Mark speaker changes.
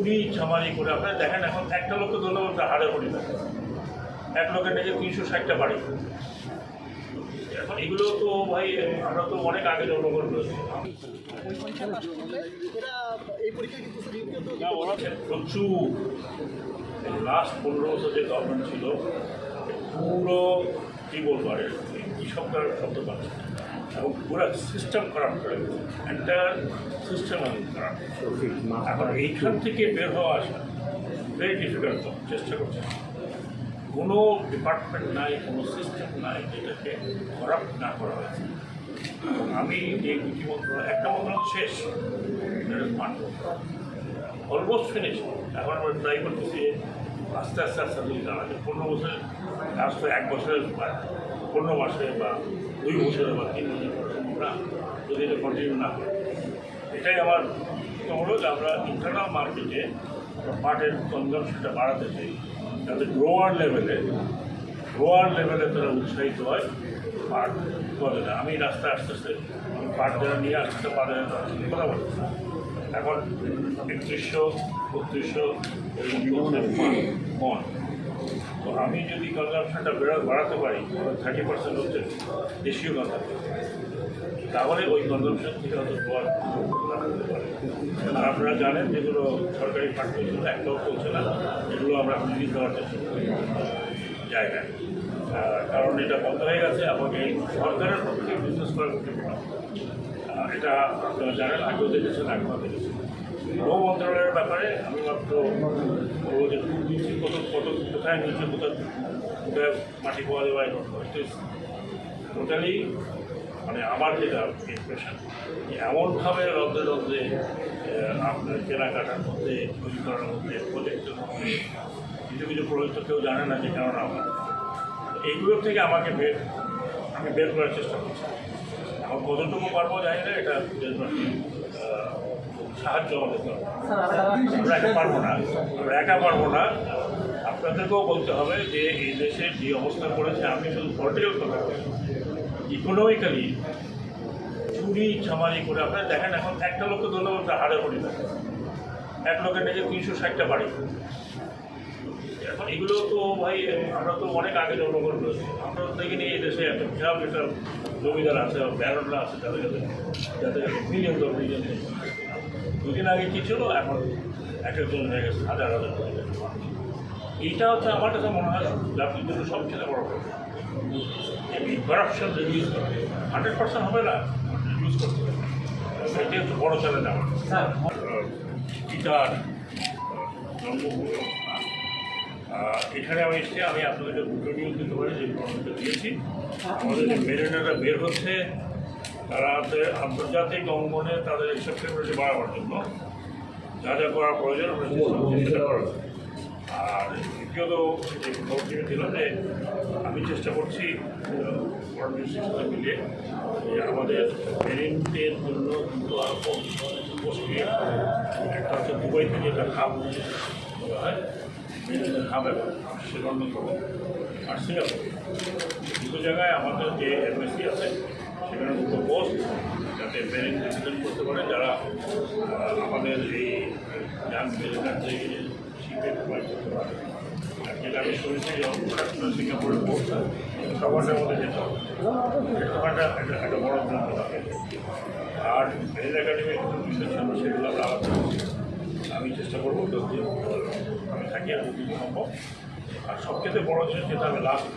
Speaker 1: চুরি চামারি করে আপনারা দেখেন এখন একটা লোককে ধন্যবাদ হারে পড়ি না। এক লোকের নাকি তিনশো ষাটটা বাড়ি। এখন এগুলো তো ভাই, আমরা তো অনেক আগে জন্মগ্রহণ ওরা প্রচুর। লাস্ট পনেরো বছর যে গভর্নমেন্ট ছিল, পুরো কী বলব আর কৃষকরা শব্দ পাচ্ছে। পুরো সিস্টেম খারাপ করে এন্টায়ার সিস্টেম খারাপ এখন এইখান থেকে বের হওয়া আসা ভেরি ডিফিকাল্ট চেষ্টা করছে। কোনো ডিপার্টমেন্ট নাই কোনো সিস্টেম নাই যেটাকে করাপ্ট না করা হয়েছে। আমি যে দুটি মন্ত্রণালয় একটা মন্ত্রণালয় শেষ অলমোস্ট ফিনিশ এখন আমরা ট্রাই করতেছি আস্তে আস্তে আস্তে যদি দাঁড়াচ্ছে পনেরো বছর লাস্ট তো এক বছরের বা পনেরো মাসে বা দুই বছরে বা তিন বছর করা না যদি এটা কন্টিনিউ না করে এটাই আমার হলো যে আমরা ইন্টারনাল মার্কেটে পাটের কনজামশনটা বাড়াতে চাই, যাতে গ্রোয়ার লেভেলে গ্রোয়ার লেভেলে তারা উৎসাহিত হয় পাট বলে না আমি রাস্তায় আস্তে আস্তে পাট যারা নিয়ে আসতে পারে কথা বলছি। এখন একত্রিশশো, বত্রিশশো মন। তো আমি যদি কনজামশনটা বেড়া- বাড়াতে পারি থার্টি পার্সেন্ট হচ্ছে দেশীয় কথা তাহলে ওই কনজামশন থেকে হয়তো আর আপনারা জানেন যেগুলো সরকারি ফান্ড ছিল একটাও চলছে না, এগুলো আমরা রিলিজ দেওয়ার চেষ্টা করি জায়গায়। কারণ এটা বন্ধ হয়ে গেছে, আমাকে সরকারের পক্ষে বিজনেস করার এটা আপনারা জানেন আগেও দেখেছেন এখনও দেখেছেন গৃহ মন্ত্রণালয়ের ব্যাপারে আমি মাত্র নিচে কত কত কোথায় নিচে কোথায় কোথায় মাটি পাওয়া যাবে টোটালি মানে আমার যেটা ইমপ্রেশন এমনভাবে রদ্রে আহ, আপনার কেনাকাটার মধ্যে তৈরি করার মধ্যে প্রজেক্টের মধ্যে কিছু কিছু প্রজেক্ট কেউ জানে না যে কেন না হয়। এইগুলো থেকে আমাকে বের আমি বের করার চেষ্টা করছি কতটুকু পারব জানি না, এটা সাহায্য আমাদের। আমরা একা পারব না, আমরা একা পারব না। আপনাদেরকেও বলতে হবে যে এই দেশে যে অবস্থা করেছে, আমি শুধু পলিটিক্যাল কথা ইকোনমিক্যালি চুরি ছামারি করে আপনারা দেখেন এখন একটা লোককে ধন্যবাদ হারে পড়ি না। এক লোকের নিজে তিনশো ষাটটা বাড়ি। এখন এগুলো তো ভাই আমরা তো অনেক আগে জন্মগ্রহণ করেছি। আমরা দেখিনি এই দেশে একটা বিশাল বিশাল জমিদার আছে ব্যারনরা আছে যাদের যাদের যাদের মিলিয়ন দশ মিলিয়ন দুদিন আগে কী ছিল? এখন এক একজন হয়ে গেছে হাজার হাজার। এইটা হচ্ছে আমার কাছে মনে হয় জাতির জন্য সবচেয়ে বড় কথা করাপশন রিডিউস করা হান্ড্রেড পার্সেন্ট হবে না? রিডিউস করতে হবে। এটি হচ্ছে বড় চ্যালেঞ্জ আমার। গিটার জন্মভূমি। আহ, এখানে আমি এসেছি আমি আপনাদেরকে দুটো নিউজ দিতে পারি যে গভর্নমেন্টকে দিয়েছি। আমাদের যে মেরিনারা বের হচ্ছে তারা আন্তর্জাতিক অঙ্গনে তাদের অ্যাকসেপ্টেবিলিটি বাড়াবার জন্য। যা যা করা প্রয়োজন সেটা করার। আর দ্বিতীয়ত যে খবর থেকে দিল যে আমি চেষ্টা করছি গভর্নমেন্টের সাথে মিলিয়ে যে আমাদের মেরিনদের জন্য দুটো আরও পোস্ট একটা হচ্ছে দুবাইতে যেটা বলা হয়। হাব এবং সেটা অন্যতম আর সিঙ্গাপুর দুটো জায়গায় আমাদের যে এমএসসি আছে, সেখানে দুটো পোস্ট যাতে মেরিন রিপ্রেজেন্ট করতে পারে, যারা আমাদের এই যান করতে পারে। আর যেটা আমি শুনেছি যে সিঙ্গাপুরের পোস্ট সবার মধ্যে যেতে হবে একটা একটা বড় ভূমিকা থাকে আর মেরিন একাডেমি বিষয় সেগুলো আমরা আমি চেষ্টা করব থাকি যদি সম্ভব আর সবচেয়ে বড় জিনিস যেটা আমি লাস্ট